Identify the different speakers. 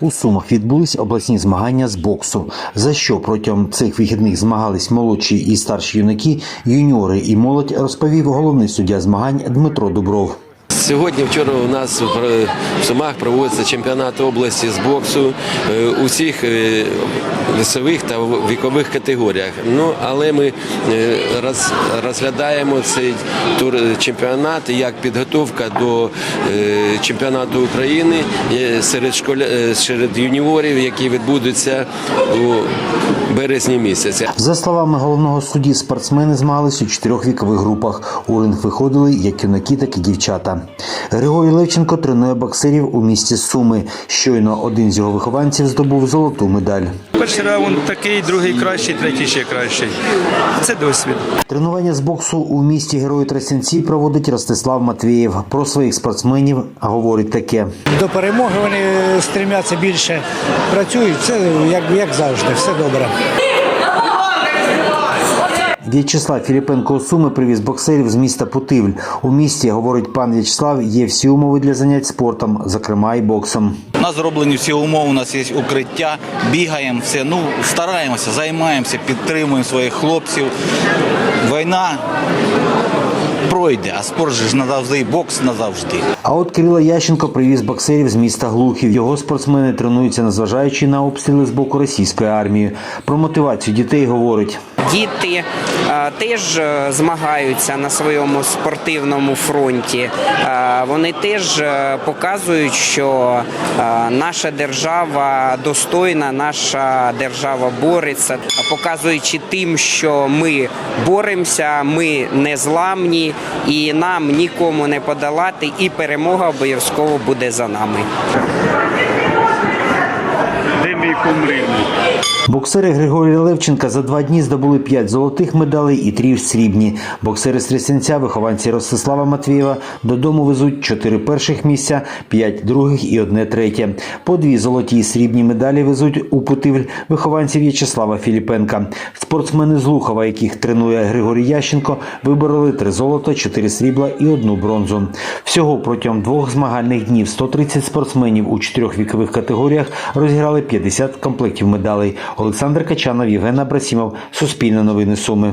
Speaker 1: У Сумах відбулись обласні змагання з боксу, за що протягом цих вихідних змагались молодші і старші юнаки, юніори і молодь, розповів головний суддя змагань Дмитро Дубров.
Speaker 2: Сьогодні, вчора у нас в Сумах проводиться чемпіонат області з боксу е, у всіх е, весових та вікових категоріях. Ну, але ми е, роз- розглядаємо цей тур чемпіонат як підготовка до е, чемпіонату України е, серед школя е, серед юніорів, які відбудуться у березні місяці.
Speaker 1: За словами головного судді, спортсмени змагались у чотирьох вікових групах. У ринг виходили як юнаки, так і дівчата. Григорій Левченко тренує боксерів у місті Суми. Щойно один з його вихованців здобув золоту медаль.
Speaker 3: Перший раунд такий, другий кращий, третій ще кращий. Це досвід.
Speaker 1: Тренування з боксу у місті Герої Тростянці проводить Ростислав Матвієв. Про своїх спортсменів говорить таке.
Speaker 4: До перемоги вони стремляться більше, працюють, все як, як завжди, все добре.
Speaker 1: В'ячеслав Філіпенко у Суми привіз боксерів з міста Путивль. У місті, говорить пан В'ячеслав, є всі умови для занять спортом, зокрема і боксом.
Speaker 5: У нас зроблені всі умови, у нас є укриття, бігаємо, все. Ну, стараємося, займаємося, підтримуємо своїх хлопців. Війна пройде, а спорт же ж назавжди, і бокс назавжди.
Speaker 1: А от Кирило Ященко привіз боксерів з міста Глухів. Його спортсмени тренуються, незважаючи на обстріли з боку російської армії. Про мотивацію дітей говорить.
Speaker 6: Діти е, теж е, змагаються на своєму спортивному фронті. Е, Вони теж показують, що наша держава достойна, наша держава бореться, показуючи тим, що ми боремося, ми незламні і нам нікому не подолати, і перемога обов'язково буде за нами.
Speaker 1: Боксери Григорія Левченка за два дні здобули п'ять золотих медалей і три срібні. Боксери з вихованці Ростислава Матвієва, додому везуть чотири перших місця, п'ять других і одне третє. По дві золоті і срібні медалі везуть у Путивль вихованці В'ячеслава Філіпенка. Спортсмени з Лухова, яких тренує Григорій Ященко, вибороли три золота, чотири срібла і одну бронзу. Всього протягом двох змагальних днів 130 спортсменів у чотирьох вікових категоріях розіграли 50 комплектів медалей. Олександр Качанов, Євген Абрасімов, Суспільне новини Суми.